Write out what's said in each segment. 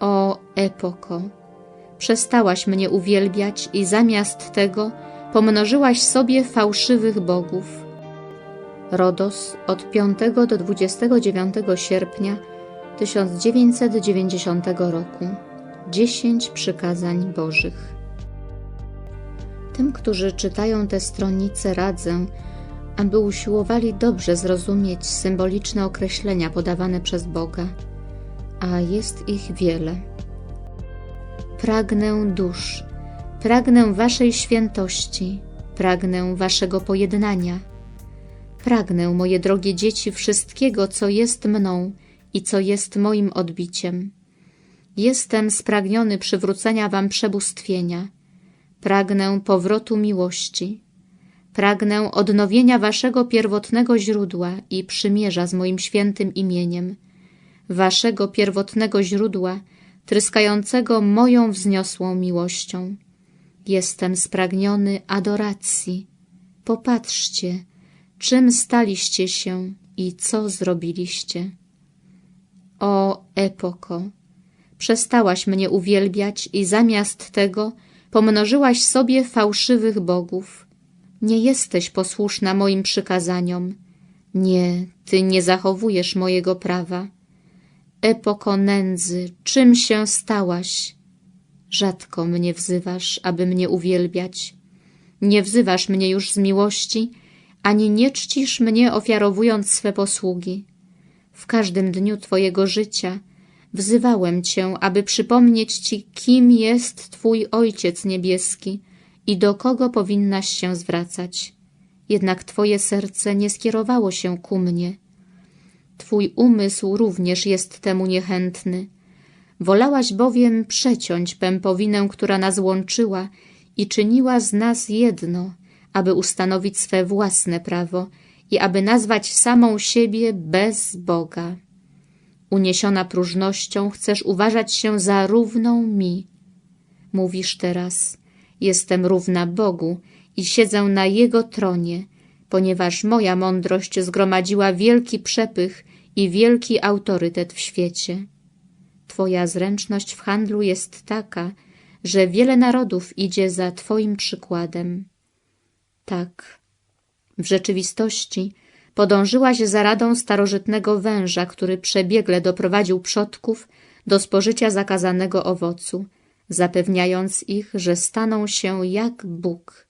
O epoko, przestałaś mnie uwielbiać i zamiast tego pomnożyłaś sobie fałszywych bogów. Rodos od 5 do 29 sierpnia 1990 roku. Dziesięć przykazań Bożych. Tym, którzy czytają te stronnice, radzę, aby usiłowali dobrze zrozumieć symboliczne określenia podawane przez Boga, a jest ich wiele. Pragnę dusz, pragnę Waszej świętości, pragnę Waszego pojednania. Pragnę, moje drogie dzieci, wszystkiego, co jest mną i co jest moim odbiciem. Jestem spragniony przywrócenia Wam przebóstwienia. Pragnę powrotu miłości. Pragnę odnowienia Waszego pierwotnego źródła i przymierza z moim świętym imieniem. Waszego pierwotnego źródła, tryskającego moją wzniosłą miłością. Jestem spragniony adoracji. Popatrzcie, czym staliście się i co zrobiliście. O epoko, przestałaś mnie uwielbiać i zamiast tego pomnożyłaś sobie fałszywych bogów. Nie jesteś posłuszna moim przykazaniom. Nie, ty nie zachowujesz mojego prawa. Epoko nędzy, czym się stałaś? Rzadko mnie wzywasz, aby mnie uwielbiać. Nie wzywasz mnie już z miłości, ani nie czcisz mnie ofiarowując swe posługi. W każdym dniu Twojego życia wzywałem Cię, aby przypomnieć Ci, kim jest Twój Ojciec Niebieski i do kogo powinnaś się zwracać. Jednak Twoje serce nie skierowało się ku mnie. Twój umysł również jest temu niechętny. Wolałaś bowiem przeciąć pępowinę, która nas łączyła i czyniła z nas jedno, aby ustanowić swe własne prawo i aby nazwać samą siebie bez Boga. Uniesiona próżnością chcesz uważać się za równą mi. Mówisz teraz, jestem równa Bogu i siedzę na Jego tronie, ponieważ moja mądrość zgromadziła wielki przepych i wielki autorytet w świecie. Twoja zręczność w handlu jest taka, że wiele narodów idzie za Twoim przykładem. Tak, w rzeczywistości podążyłaś za radą starożytnego węża, który przebiegle doprowadził przodków do spożycia zakazanego owocu, zapewniając ich, że staną się jak Bóg.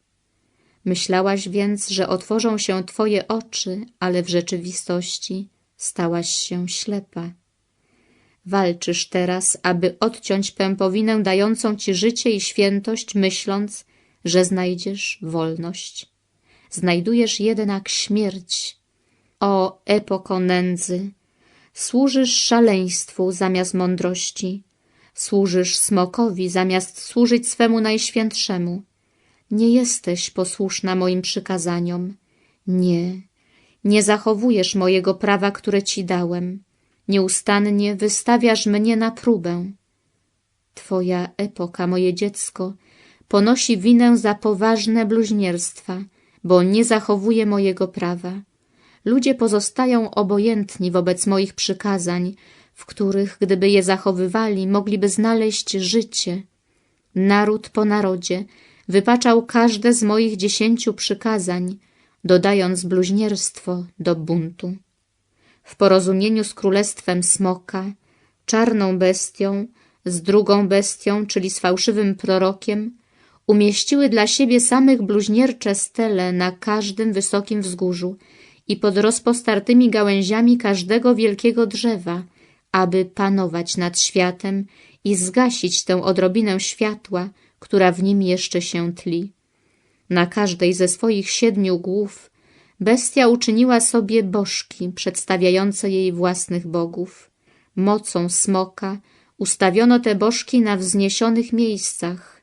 Myślałaś więc, że otworzą się Twoje oczy, ale w rzeczywistości stałaś się ślepa. Walczysz teraz, aby odciąć pępowinę dającą Ci życie i świętość, myśląc, że znajdziesz wolność. Znajdujesz jednak śmierć. O epoko nędzy! Służysz szaleństwu zamiast mądrości. Służysz smokowi zamiast służyć swemu najświętszemu. Nie jesteś posłuszna moim przykazaniom. Nie, nie zachowujesz mojego prawa, które ci dałem. Nieustannie wystawiasz mnie na próbę. Twoja epoka, moje dziecko, ponosi winę za poważne bluźnierstwa, bo nie zachowuje mojego prawa. Ludzie pozostają obojętni wobec moich przykazań, w których, gdyby je zachowywali, mogliby znaleźć życie. Naród po narodzie wypaczał każde z moich dziesięciu przykazań, dodając bluźnierstwo do buntu. W porozumieniu z królestwem smoka, czarną bestią, z drugą bestią, czyli z fałszywym prorokiem, umieściły dla siebie samych bluźniercze stele na każdym wysokim wzgórzu i pod rozpostartymi gałęziami każdego wielkiego drzewa, aby panować nad światem i zgasić tę odrobinę światła, która w nim jeszcze się tli. Na każdej ze swoich siedmiu głów bestia uczyniła sobie bożki przedstawiające jej własnych bogów. Mocą smoka ustawiono te bożki na wzniesionych miejscach.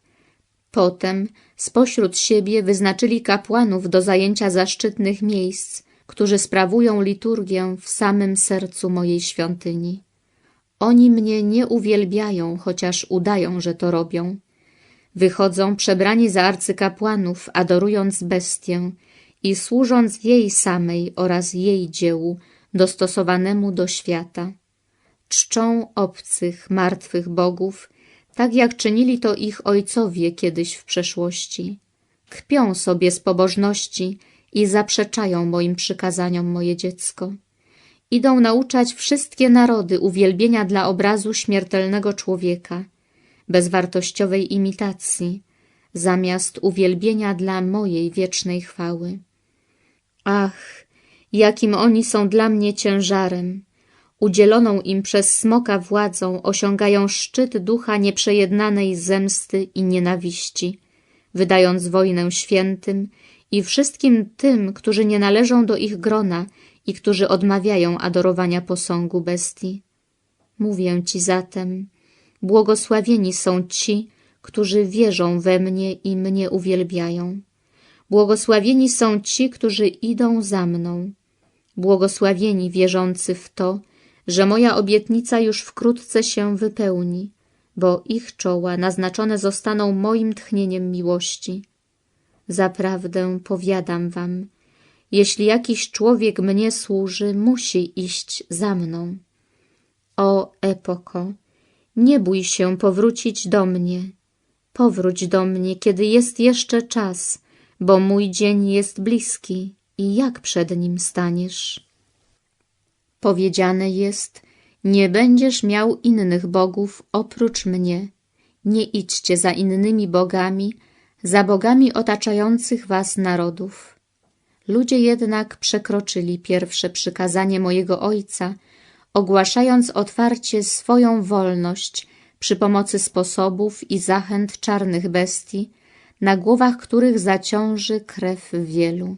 Potem spośród siebie wyznaczyli kapłanów do zajęcia zaszczytnych miejsc, którzy sprawują liturgię w samym sercu mojej świątyni. Oni mnie nie uwielbiają, chociaż udają, że to robią. Wychodzą przebrani za arcykapłanów, adorując bestię i służąc jej samej oraz jej dziełu, dostosowanemu do świata. czczą obcych, martwych bogów, tak jak czynili to ich ojcowie kiedyś w przeszłości. Kpią sobie z pobożności i zaprzeczają moim przykazaniom, moje dziecko. Idą nauczać wszystkie narody uwielbienia dla obrazu śmiertelnego człowieka, bezwartościowej imitacji, zamiast uwielbienia dla mojej wiecznej chwały. Ach, jakim oni są dla mnie ciężarem! Udzieloną im przez smoka władzą osiągają szczyt ducha nieprzejednanej zemsty i nienawiści, wydając wojnę świętym i wszystkim tym, którzy nie należą do ich grona i którzy odmawiają adorowania posągu bestii. Mówię ci zatem, błogosławieni są ci, którzy wierzą we mnie i mnie uwielbiają. Błogosławieni są ci, którzy idą za mną. Błogosławieni wierzący w to, że moja obietnica już wkrótce się wypełni, bo ich czoła naznaczone zostaną moim tchnieniem miłości. Zaprawdę powiadam wam, jeśli jakiś człowiek mnie służy, musi iść za mną. O epoko, nie bój się powrócić do mnie. Powróć do mnie, kiedy jest jeszcze czas, bo mój dzień jest bliski i jak przed nim staniesz? Powiedziane jest, nie będziesz miał innych bogów oprócz mnie. Nie idźcie za innymi bogami, za bogami otaczających was narodów. Ludzie jednak przekroczyli pierwsze przykazanie mojego ojca, ogłaszając otwarcie swoją wolność przy pomocy sposobów i zachęt czarnych bestii, na głowach których zaciąży krew wielu.